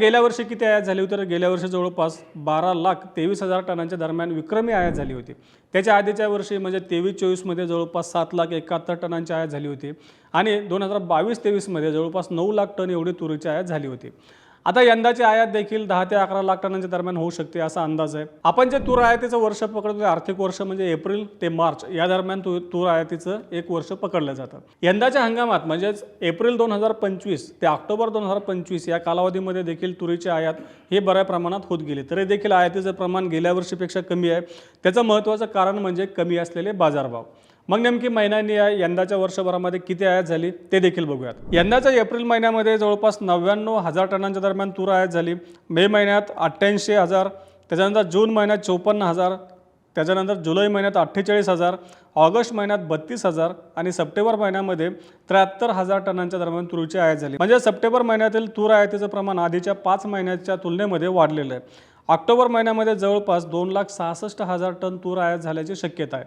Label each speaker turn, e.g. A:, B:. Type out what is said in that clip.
A: गेल्या वर्षी किती आयात झाली होती? तर गेल्या वर्षी जवळपास बारा लाख तेवीस हजार टनांच्या दरम्यान विक्रमी आयात झाली होती. त्याच्या आधीच्या वर्षी म्हणजे तेवीस चोवीसमध्ये जवळपास सात लाख एकाहत्तर टनांची आयात झाली होती आणि दोन हजार बावीस तेवीसमध्ये जवळपास नऊ लाख टन एवढी तुरीची आयात झाली होती. आता यंदाची आयात देखील दहा ते अकरा लाख टनांच्या दरम्यान होऊ शकते असा अंदाज आहे. आपण जे तूर आयातीचं वर्ष पकडतो ते आर्थिक वर्ष म्हणजे एप्रिल ते मार्च या दरम्यान तू तूर आयातीचं एक वर्ष पकडलं जातं. यंदाच्या हंगामात म्हणजेच एप्रिल दोन हजार पंचवीस ते ऑक्टोबर दोन हजार पंचवीस या कालावधीमध्ये देखील तुरीची आयात हे बऱ्या प्रमाणात होत गेली. तरी देखील आयातीचं प्रमाण गेल्या वर्षीपेक्षा कमी आहे. त्याचं महत्त्वाचं कारण म्हणजे कमी असलेले बाजारभाव. मग नेमकी महिन्यांनी या यंदाच्या वर्षभरामध्ये किती आयात झाली ते देखील बघूयात. यंदाच्या एप्रिल महिन्यामध्ये जवळपास नव्याण्णव हजार टनांच्या दरम्यान तूर आयात झाली. मे महिन्यात अठ्ठ्याऐंशी हजार त्याच्यानंतर जून महिन्यात चोपन्न हजार त्याच्यानंतर जुलै महिन्यात अठ्ठेचाळीस हजार ऑगस्ट महिन्यात बत्तीस हजार आणि सप्टेंबर महिन्यामध्ये त्र्याहत्तर हजार टनांच्या दरम्यान तुरीची आयात झाली. म्हणजे सप्टेंबर महिन्यातील तूर आयातीचं प्रमाण आधीच्या पाच महिन्याच्या तुलनेमध्ये वाढलेलं आहे. ऑक्टोबर महिन्यामध्ये जवळपास दोन लाख सहासष्ट हजार टन तूर आयात झाल्याची शक्यता आहे.